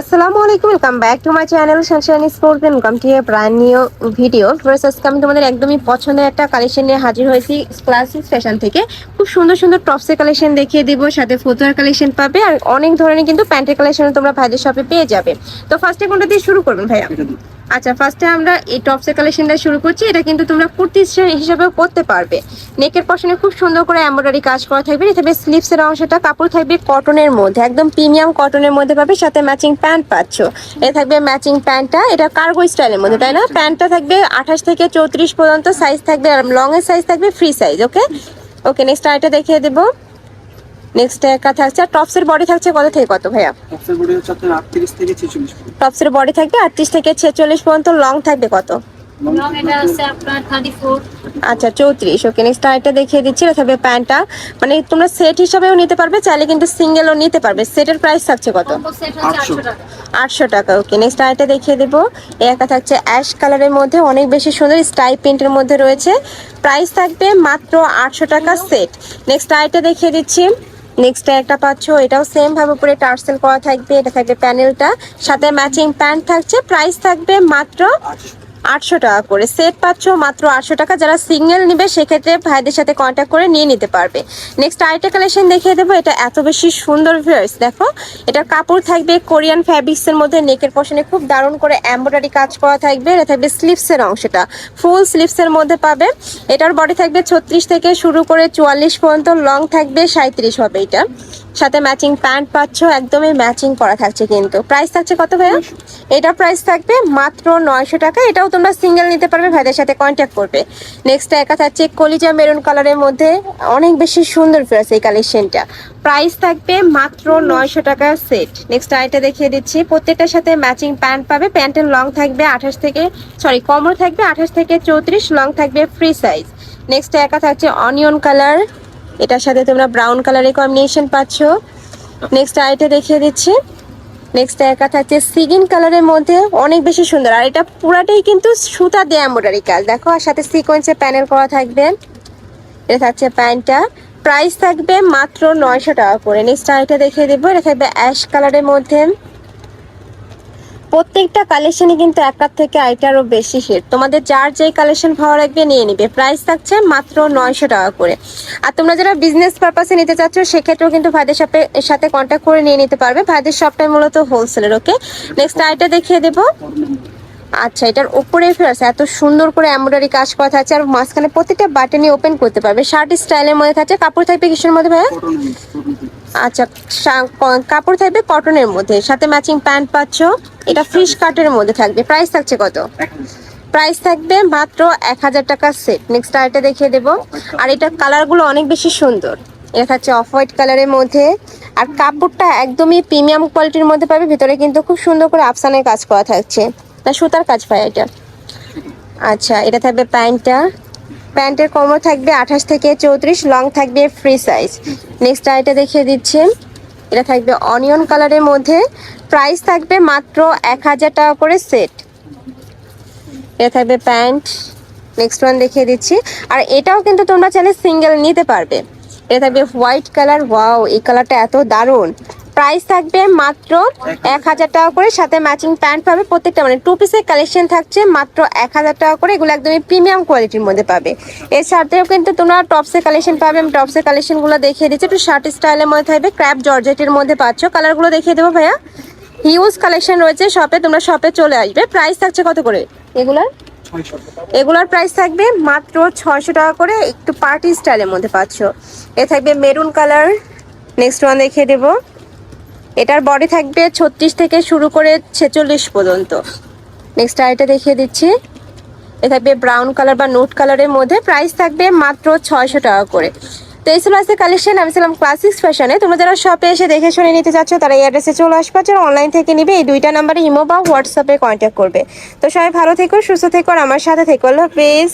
আসসালামু আলাইকুম welcome back to my channel Sunshine Sports welcome to a brand new video আজকে আমি তোমাদের একদমই পছন্দের একটা কালেকশন নিয়ে হাজির হয়েছি ক্লাসিক ফ্যাশন থেকে। খুব সুন্দর সুন্দর টপসের কালেকশন দেখিয়ে দিব, সাথে ফুটওয়ার কালেকশন পাবে, আর অনেক ধরনের কিন্তু প্যান্টের কালেকশন তোমরা ভাইদের শপে পেয়ে যাবে। তো ফার্স্টে কোনটা দিয়ে শুরু করবেন ভাইয়া? আচ্ছা ফার্স্টে আমরা এই টপসের কালেকশনটা শুরু করছি। এটা কিন্তু তোমরা কুর্তি হিসাবেও করতে পারবে। নেকের পশনে খুব সুন্দর করে এমব্রয়ডারি কাজ করা থাকবে। থাকবে স্লিপসের অংশটা কাপড় থাকবে কটনের মধ্যে। একদম প্রিমিয়াম কটনের মধ্যে পাবে সাথে ম্যাচিং প্যান্ট পাচ্ছ। এটা থাকবে ম্যাচিং প্যান্টটা এটা কার্গো স্টাইলের মধ্যে তাই না? প্যান্টটা থাকবে আঠাশ থেকে চৌত্রিশ পর্যন্ত সাইজ থাকবে আর লংয়ের সাইজ থাকবে free size okay okay next আরেকটা দেখিয়ে দেবো। নেক্সট একটা থাকছে আর টপসের বডি থাকছে কত থেকে কত ভাইয়া? টপসের বডি হচ্ছে আপনার আটত্রিশ থেকে ছেচল্লিশ টপসের বডি থাকবে আটত্রিশ থেকে ছেচল্লিশ পর্যন্ত লং থাকবে কত? লং এটা আছে আপনার থার্টি ফোর আচ্ছা চৌত্রিশ। ওকে নেক্সট আরেকটা দেখিয়ে দিচ্ছি প্যান্টটা। মানে তোমরা সেট হিসাবেও নিতে পারবে চাইলে কিন্তু সিঙ্গেলও নিতে পারবে। সেটের প্রাইস থাকছে কত? আটশো। টাকা। আটশো টাকা। ওকে নেক্সট আরেকটা দেখিয়ে দেবো। থাকছে অ্যাশ কালারের মধ্যে অনেক বেশি সুন্দর স্টাই প্রিন্টের মধ্যে রয়েছে। প্রাইস থাকবে মাত্র আটশো টাকা সেট নেক্সট আরেকটা দেখিয়ে দিচ্ছি। নেক্সট একটা পাচ্ছ, এটাও সেম ভাবে উপরে টার্সেল করা থাকবে, এটা থাকবে প্যানেলটা সাথে ম্যাচিং প্যান্ট থাকছে প্রাইস থাকবে মাত্র আটশো টাকা করে। সেট পাচ্ছ মাত্র আটশো টাকা। যারা সিঙ্গেল নিবে, সেক্ষেত্রে ভাইদের সাথে কন্ট্যাক্ট করে নিয়ে নিতে পারবে। নেক্সট আরেকটা কালেকশন দেখিয়ে দেবো। এটা এত বেশি সুন্দর ভিউয়ার্স দেখো। এটার কাপড় থাকবে কোরিয়ান ফ্যাব্রিক্সের মধ্যে। নেকের পশনে খুব দারুণ করে এমব্রয়ডারি কাজ করা থাকবে। এটা থাকবে স্লিভসের অংশটা। ফুল স্লিভসের মধ্যে পাবে। এটার বডি থাকবে ছত্রিশ থেকে শুরু করে চুয়াল্লিশ পর্যন্ত। লং থাকবে সাঁত্রিশ হবে এটা। সাথে ম্যাচিং প্যান্ট পাচ্ছ, একদমই ম্যাচিং করা থাকছে কিন্তু। প্রাইস থাকছে কত ভাইয়া? এটা প্রাইস থাকবে মাত্র নয়শো টাকা। এটাও তোমরা সিঙ্গেল নিতে পারবে, ভাইদের সাথে কন্ট্যাক্ট করবে। নেক্সট একা থাকছে কলিজা মেরুন কালারের মধ্যে। অনেক বেশি সুন্দর ফেয়ার্স এই কালেকশনটা প্রাইস থাকবে মাত্র নয়শো টাকা সেট নেক্সট আইটা দেখিয়ে দিচ্ছি। প্রত্যেকটার সাথে ম্যাচিং প্যান্ট পাবে। প্যান্টের লং থাকবে আঠাশ থেকে সরি কমর থাকবে আঠাশ থেকে চৌত্রিশ লং থাকবে ফ্রি সাইজ নেক্সট একা থাকছে অনিয়ন কালার এটার সাথে তোমরা ব্রাউন কালারের কম্বিনেশন পাচ্ছ। নেক্সট আইটা দেখিয়ে দিচ্ছি। নেক্সট একা থাকছে সিগিন কালারের মধ্যে অনেক বেশি সুন্দর। আর এটা পুরাটাই কিন্তু সুতা দিয়ে এম্ব্রয়ডারি কাজ। দেখো, আর সাথে সিকোয়েন্সের প্যানেল করা থাকবে। এটা থাকছে প্যান্টটা। প্রাইস থাকবে মাত্র নয়শো টাকা করে। নেক্সট আরেকটা দেখিয়ে দেবো। এটা থাকবে অ্যাশ কালারের মধ্যে। প্রত্যেকটা কালেকশনই কিন্তু একটার থেকে আরেকটারও বেশি হিট তোমাদের যার যেই কালেকশন ভালো লাগবে নিয়ে নিবে। প্রাইস থাকছে মাত্র নয়শো টাকা করে। আর তোমরা যারা বিজনেস পারপাসে নিতে চাচ্ছ, সেক্ষেত্রেও কিন্তু ভাইদের সাথে সাথে কন্ট্যাক্ট করে নিয়ে নিতে পারবে। ভাইদের সবটাই মূলত হোলসেলের ওকে নেক্সট আইটা দেখিয়ে দেবো। আচ্ছা এটার উপরে ফেরাস এত সুন্দর করে এমব্রয়ডারি কাজ করা থাকছে আর মাঝখানে প্রত্যেকটা বাটনই ওপেন করতে পারবে। শার্ট স্টাইলের মধ্যে থাকছে কাপড় থাকবে কিসের মধ্যে ভাইয়া? আচ্ছা কাপড় থাকবে কটনের মধ্যে সাথে ম্যাচিং প্যান্ট পাচ্ছ এটা ফিশ কাটের মধ্যে থাকবে। প্রাইস থাকছে কত? প্রাইস থাকবে মাত্র এক হাজার টাকা সেট নেক্সট আরেকটা দেখিয়ে দেবো। আর এটার কালারগুলো অনেক বেশি সুন্দর। এটা থাকছে অফ হোয়াইট কালারের মধ্যে। আর কাপড়টা একদমই প্রিমিয়াম কোয়ালিটির মধ্যে পাবে ভিতরে কিন্তু খুব সুন্দর করে আফসানের কাজ করা থাকছে। না, সুতার কাজ পায় এটা। আচ্ছা এটা থাকবে প্যান্টটা। প্যান্টের কোমর থাকবে আঠাশ থেকে চৌত্রিশ, লং থাকবে ফ্রি সাইজ। নেক্সট আইটা দেখিয়ে দিচ্ছে। এটা থাকবে অনিয়ন কালারের মধ্যে। প্রাইস থাকবে মাত্র এক হাজার টাকা করে সেট। এটা থাকবে প্যান্ট। নেক্সট ওয়ান দেখিয়ে দিচ্ছি। আর এটাও কিন্তু তোমরা চাইলে সিঙ্গেল নিতে পারবে। এটা থাকবে হোয়াইট কালার। ওয়াও, এই কালারটা এত দারুণ। প্রাইস থাকবে মাত্র এক হাজার টাকা করে। সাথে ম্যাচিং প্যান্ট পাবে। প্রত্যেকটা মানে টু পিসের কালেকশন থাকছে মাত্র এক হাজার টাকা করে। এগুলো একদমই প্রিমিয়াম কোয়ালিটির মধ্যে পাবে। এর সাথেও কিন্তু তোমরা টপসের কালেকশন পাবে। আমি টপসের কালেকশনগুলো দেখিয়ে দিচ্ছি। একটু শার্ট স্টাইলের মধ্যে থাকবে। ক্র্যাপ জর্জেটের মধ্যে পাচ্ছ। কালারগুলো দেখিয়ে দেবো ভাইয়া। হিউজ কালেকশন রয়েছে শপে তোমরা শপে চলে আসবে। প্রাইস থাকছে কত করে? এগুলার? এগুলার প্রাইস থাকবে মাত্র ছয়শো টাকা করে। একটু পার্টি স্টাইলের মধ্যে পাচ্ছ। এ থাকবে মেরুন কালার নেক্সট ওয়ান দেখিয়ে দেবো। এটার বডি থাকবে ছত্রিশ থেকে শুরু করে ছেচল্লিশ পর্যন্ত। নেক্সট আরেকটা দেখিয়ে দিচ্ছি। এ থাকবে ব্রাউন কালার বা নোট কালারের মধ্যে। প্রাইস থাকবে মাত্র ছয়শো টাকা করে। তো এই ছিল আজকে কালেকশন আমি ছিলাম ক্লাসিক্স ফ্যাশনে তোমরা যারা শপে এসে দেখে শুনে নিতে চাচ্ছ, তারা এই অ্যাড্রেসে চলে আসবে যারা অনলাইন থেকে নিবে, এই দুইটা নাম্বারে ইমো বা হোয়াটসঅ্যাপে কন্ট্যাক্ট করবে। তো সবাই ভালো থেকো, সুস্থ থেকো, আর আমার সাথে থেকো। আল্লাহ হাফেজ।